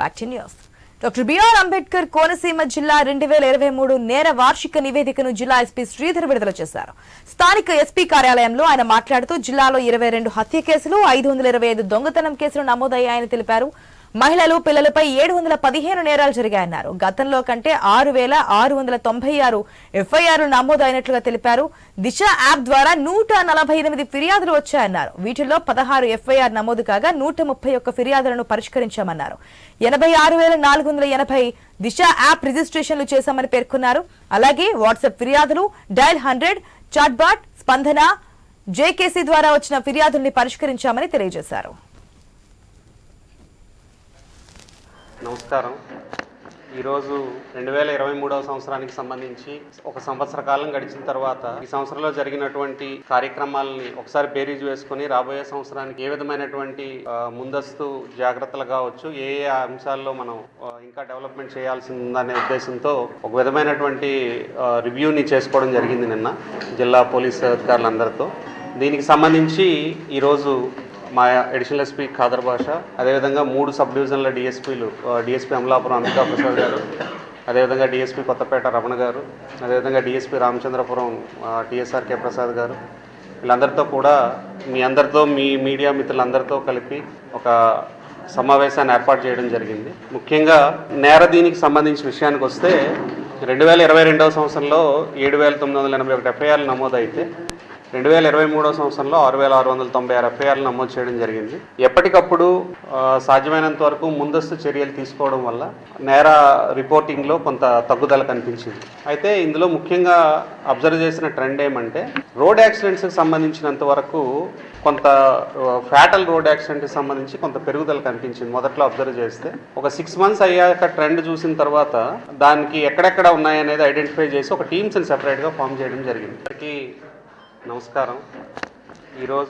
Back to news doctor BR Ambedkar Konaseema జిల్లా రెండు వేల ఇరవై మూడు నేర వార్షిక నివేదికను జిల్లా ఎస్పీ శ్రీధర్ విడుదల చేశారు. స్థానిక ఎస్పీ కార్యాలయంలో ఆయన మాట్లాడుతూ జిల్లాలో ఇరవై రెండు హత్య కేసులు ఐదు వందల ఇరవై ఐదు దొంగతనం కేసులు నమోదయ్యాయని తెలిపారు. మహిళలు పిల్లలపై ఏడు వందల పదిహేను నేరాలు జరిగాయన్నారు. గతంలో కంటే ఆరు వేల ఆరు వందల తొంభై ఆరు ఎఫ్ఐఆర్లు నమోదైనట్లుగా తెలిపారు. దిశ యాప్ ద్వారా నూట నలభై ఎనిమిది ఫిర్యాదులు వచ్చాయన్నారు. వీటిల్లో పదహారు ఎఫ్ఐఆర్ నమోదు కాగా నూట ముప్పై ఒక్క ఫిర్యాదులను పరిష్కరించామన్నారు. ఎనభై ఆరు వేల నాలుగు వందల ఎనభై దిశ యాప్ రిజిస్ట్రేషన్లు చేశామని పేర్కొన్నారు. అలాగే వాట్సాప్ ఫిర్యాదులు dial hundred chatbot Spandana JKC ద్వారా వచ్చిన ఫిర్యాదుల్ని పరిష్కరించామని తెలియజేశారు. నమస్కారం. ఈరోజు రెండు వేల ఇరవై మూడవ సంవత్సరానికి సంబంధించి ఒక సంవత్సర కాలం గడిచిన తర్వాత ఈ సంవత్సరంలో జరిగినటువంటి కార్యక్రమాలని ఒకసారి బేరీజ్ వేసుకుని రాబోయే సంవత్సరానికి ఏ విధమైనటువంటి ముందస్తు జాగ్రత్తలు కావచ్చు ఏ ఏ అంశాల్లో మనం ఇంకా డెవలప్మెంట్ చేయాల్సి ఉందనే ఉద్దేశంతో ఒక విధమైనటువంటి రివ్యూని చేసుకోవడం జరిగింది నిన్న జిల్లా పోలీస్ అధికారులందరితో. దీనికి సంబంధించి ఈరోజు మా అడిషనల్ ఎస్పీ ఖాదర్ భాష అదేవిధంగా మూడు సబ్ డివిజన్ల డిఎస్పీలు డిఎస్పీ అమలాపురం అంబికా ప్రసాద్ గారు అదేవిధంగా డిఎస్పీ కొత్తపేట రమణ గారు అదేవిధంగా DSP Ramachandrapuram TSR K Prasad garu. వీళ్ళందరితో కూడా మీ అందరితో మీ మీడియా మిత్రులందరితో కలిపి ఒక సమావేశాన్ని ఏర్పాటు చేయడం జరిగింది. ముఖ్యంగా నేర దీనికి సంబంధించిన విషయానికి వస్తే రెండు వేల ఇరవై రెండవ సంవత్సరంలో ఏడు వేల తొమ్మిది వందల ఎనభై ఒకటి ఎఫ్ఐఆర్లు నమోదైతే రెండు వేల ఇరవై మూడో సంవత్సరంలో ఆరు వేల ఆరు వందల తొంభై ఆరు ఎఫ్ఐఆర్లు నమోదు చేయడం జరిగింది. ఎప్పటికప్పుడు సాధ్యమైనంత వరకు ముందస్తు చర్యలు తీసుకోవడం వల్ల నేర రిపోర్టింగ్లో కొంత తగ్గుదల కనిపించింది. అయితే ఇందులో ముఖ్యంగా అబ్జర్వ్ చేసిన ట్రెండ్ ఏమంటే రోడ్ యాక్సిడెంట్స్కి సంబంధించినంత వరకు కొంత ఫ్యాటల్ రోడ్ యాక్సిడెంట్కి సంబంధించి కొంత పెరుగుదల కనిపించింది మొదట్లో అబ్జర్వ్ చేస్తే. ఒక సిక్స్ మంత్స్ అయ్యాక ట్రెండ్ చూసిన తర్వాత దానికి ఎక్కడెక్కడ ఉన్నాయనేది ఐడెంటిఫై చేసి ఒక టీమ్స్ని సెపరేట్గా ఫామ్ చేయడం జరిగింది. నమస్కారం. ఈరోజు